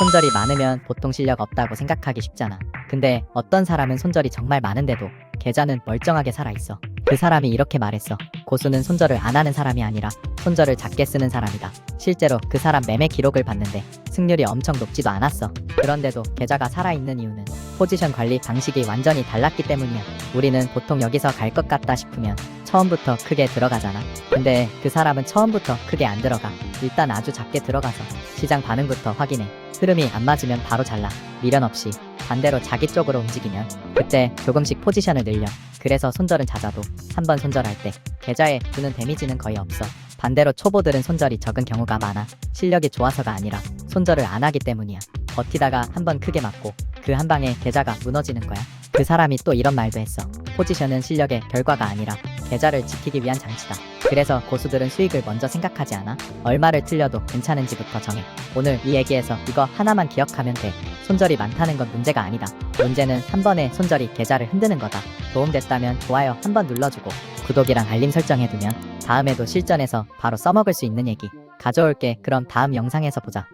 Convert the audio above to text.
손절이 많으면 보통 실력 없다고 생각하기 쉽잖아. 근데 어떤 사람은 손절이 정말 많은데도 계좌는 멀쩡하게 살아있어. 그 사람이 이렇게 말했어. 고수는 손절을 안 하는 사람이 아니라 손절을 작게 쓰는 사람이다. 실제로 그 사람 매매 기록을 봤는데 승률이 엄청 높지도 않았어. 그런데도 계좌가 살아있는 이유는 포지션 관리 방식이 완전히 달랐기 때문이야. 우리는 보통 여기서 갈 것 같다 싶으면 처음부터 크게 들어가잖아. 근데 그 사람은 처음부터 크게 안 들어가. 일단 아주 작게 들어가서 시장 반응부터 확인해. 흐름이 안 맞으면 바로 잘라. 미련 없이 반대로 자기 쪽으로 움직이면 그때 조금씩 포지션을 늘려. 그래서 손절은 잦아도 한 번 손절할 때 계좌에 주는 데미지는 거의 없어. 반대로 초보들은 손절이 적은 경우가 많아. 실력이 좋아서가 아니라 손절을 안 하기 때문이야. 버티다가 한 번 크게 맞고 그 한 방에 계좌가 무너지는 거야. 그 사람이 또 이런 말도 했어. 포지션은 실력의 결과가 아니라 계좌를 지키기 위한 장치다. 그래서 고수들은 수익을 먼저 생각하지 않아. 얼마를 틀려도 괜찮은지부터 정해. 오늘 이 얘기에서 이거 하나만 기억하면 돼. 손절이 많다는 건 문제가 아니다. 문제는 한 번에 손절이 계좌를 흔드는 거다. 도움됐다면 좋아요 한 번 눌러주고 구독이랑 알림 설정해두면 다음에도 실전에서 바로 써먹을 수 있는 얘기 가져올게. 그럼 다음 영상에서 보자.